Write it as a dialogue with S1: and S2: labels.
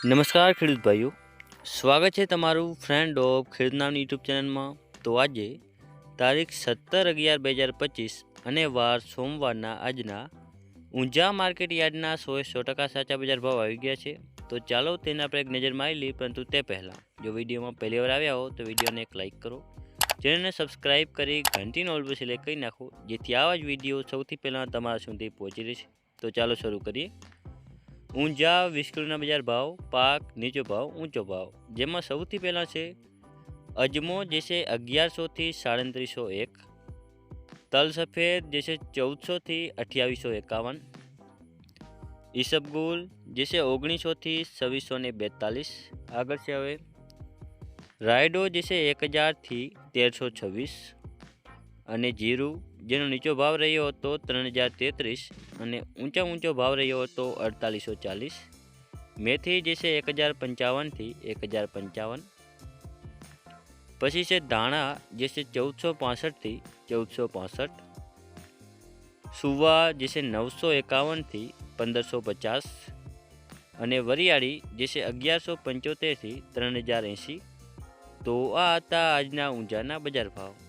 S1: નમસ્કાર ખેડૂત ભાઈઓ. સ્વાગત છે તમારું ફ્રેન્ડ ઓફ ખેડૂત નામની યુટ્યુબ ચેનલમાં તો આજે તારીખ સત્તર અગિયાર બે હજાર પચીસ અને વાર સોમવારના આજના ઊંઝા માર્કેટ યાર્ડના સોએ સો ટકા સાચા બજાર ભાવ આવી ગયા છે. તો ચાલો તેના આપણે એક નજર મારી લઈએ, પરંતુ તે પહેલાં જો વિડીયોમાં પહેલી વાર આવ્યા હો, તો વિડીયોને એક લાઇક કરો. ચેનલને સબસ્ક્રાઇબ કરી ઘંટીનો ઓલ સિલેક્ટ કરી નાખો, જેથી આવા જ વીડિયો સૌથી પહેલાં તમારા સુધી પહોંચી રહેશે. તો ચાલો શરૂ કરીએ. ઊંઝા વિસ્કુલના બજાર ભાવ, પાક, નીચો ભાવ, ઊંચો ભાવ. જેમાં સૌથી પહેલાં છે અજમો, જે છે અગિયારસોથી સાડત્રીસો એક. તલ સફેદ, જે છે ચૌદસોથી અઠ્યાવીસો એકાવન. ઈસબગુલ જે ઓગણીસોથી છવ્વીસો ને બેતાલીસ. આગળ છે હવે. રાયડો, જે છે એક હજારથી તેરસો છવ્વીસ. અને જીરું જેનો નીચો ભાવ રહ્યો હતો ત્રણ હજાર તેત્રીસ અને ઊંચા ઊંચો ભાવ રહ્યો હતો અડતાલીસો ચાલીસ. મેથી જે છે એક હજાર પંચાવનથી એક હજાર પંચાવન. પછી છે ધાણા જે છે ચૌદસો પાસઠથી ચૌદસો પાસઠ. સુવા જે છે નવસો એકાવનથી પંદરસો પચાસ. અને વરિયાળી જે છે અગિયારસો પંચોતેરથી ત્રણ હજાર એંસી તો આ હતા આજના ઊંઝાના બજાર ભાવ.